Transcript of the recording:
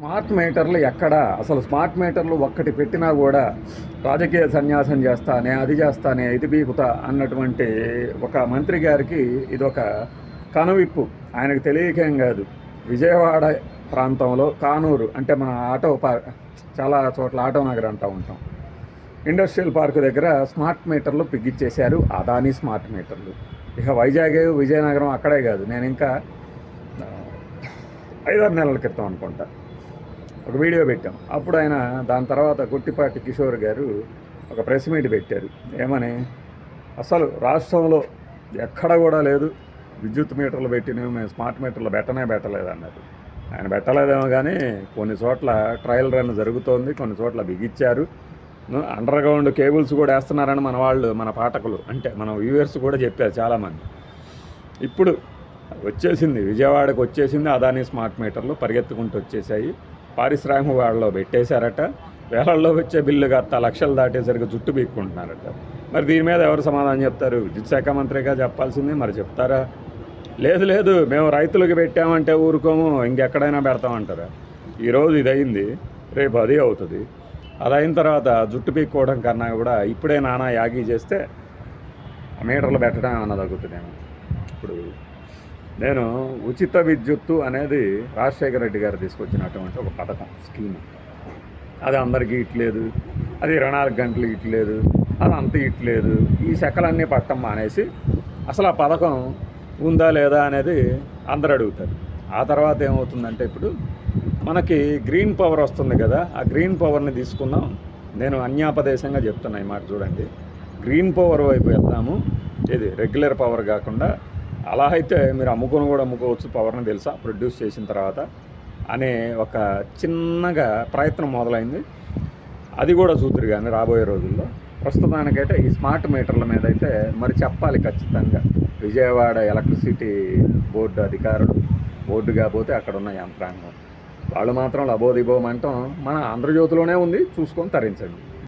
Smart మీటర్లు ఎక్కడ? అసలు స్మార్ట్ మీటర్లు ఒక్కటి పెట్టినా కూడా రాజకీయ సన్యాసం చేస్తానే అది చేస్తానే ఇది బీకుతా అన్నటువంటి ఒక మంత్రి గారికి ఇదొక కనువిప్పు. ఆయనకు తెలియకేం కాదు. విజయవాడ ప్రాంతంలో కానూరు అంటే మన ఆటో పార్క్ చాలా చోట్ల ఆటో నగర్ అంటూ ఉంటాం. ఇండస్ట్రియల్ పార్క్ దగ్గర స్మార్ట్ మీటర్లు పిగ్గిచ్చేశారు అదాని స్మార్ట్ మీటర్లు. ఇక వైజాగ్ విజయనగరం అక్కడే కాదు. నేను ఇంకా ఐదారు నెలల క్రితం అనుకుంటా. ఒక వీడియో పెట్టాం. అప్పుడు ఆయన దాని తర్వాత గుట్టిపాటి కిషోర్ గారు ఒక ప్రెస్ మీట్ పెట్టారు. ఏమని? అసలు రాష్ట్రంలో ఎక్కడ కూడా లేదు. విద్యుత్ మీటర్లు పెట్టినవి మేము స్మార్ట్ మీటర్లు పెట్టనే పెట్టలేదు అన్నారు. ఆయన పెట్టలేదేమో కానీ కొన్ని చోట్ల ట్రయల్ రన్ జరుగుతోంది. కొన్ని చోట్ల బిగిచ్చారు. అండర్ గ్రౌండ్ కేబుల్స్ కూడా వేస్తున్నారని మన వాళ్ళు మన పాఠకులు అంటే మన వ్యూవర్స్ కూడా చెప్పారు చాలామంది. ఇప్పుడు వచ్చేసింది విజయవాడకు వచ్చేసింది అదాని స్మార్ట్ మీటర్లు పరిగెత్తుకుంటూ వచ్చేసాయి. పారిశ్రామిక వాళ్ళలో పెట్టేశారట. వేలల్లో వచ్చే బిల్లు కాస్త లక్షలు దాటేసరికి జుట్టు పీక్కుంటున్నారట. మరి దీని మీద ఎవరు సమాధానం చెప్తారు? విద్యుత్ శాఖ మంత్రిగా చెప్పాల్సింది మరి చెప్తారా? లేదు లేదు మేము రైతులకు పెట్టామంటే ఊరుకోము ఇంకెక్కడైనా పెడతామంటారా? ఈరోజు ఇది అయింది రేపు అదే అవుతుంది. అది అయిన తర్వాత జుట్టు పీక్కోవడం కన్నా కూడా ఇప్పుడే నానా యాగి చేస్తే మీటర్లు పెట్టడం ఏమన్నా తగ్గుతుందేమో. ఇప్పుడు నేను ఉచిత విద్యుత్తు అనేది రాజశేఖర రెడ్డి గారు తీసుకొచ్చినటువంటి ఒక పథకం స్కీమ్. అది అందరికీ ఇట్లేదు అది ఇరవై నాలుగు గంటలు ఇట్లేదు అది అంత ఇట్లేదు. ఈ శకలన్నీ పట్టం మానేసి అసలు ఆ పథకం ఉందా లేదా అనేది అందరు అడుగుతారు. ఆ తర్వాత ఏమవుతుందంటే ఇప్పుడు మనకి గ్రీన్ పవర్ వస్తుంది కదా ఆ గ్రీన్ పవర్ని తీసుకుందాం. నేను అన్యాపదేశంగా చెప్తున్నా ఈ మాట చూడండి. గ్రీన్ పవర్ వైపు వెళ్తాము ఇది రెగ్యులర్ పవర్ కాకుండా అలా అయితే మీరు అమ్ముకొని కూడా అమ్ముకోవచ్చు పవర్ని తెలుసా? ప్రొడ్యూస్ చేసిన తర్వాత అనే ఒక చిన్నగా ప్రయత్నం మొదలైంది. అది కూడా చూతురు కానీ రాబోయే రోజుల్లో. ప్రస్తుతానికైతే ఈ స్మార్ట్ మీటర్ల మీద అయితే మరి చెప్పాలి ఖచ్చితంగా. విజయవాడ ఎలక్ట్రిసిటీ బోర్డు అధికారులు బోర్డు కాకపోతే అక్కడ ఉన్న యంత్రాంగం. వాళ్ళు మాత్రం లబోదిబోమంటాం మన ఆంధ్రజ్యోతిలోనే ఉంది చూసుకొని తరించండి.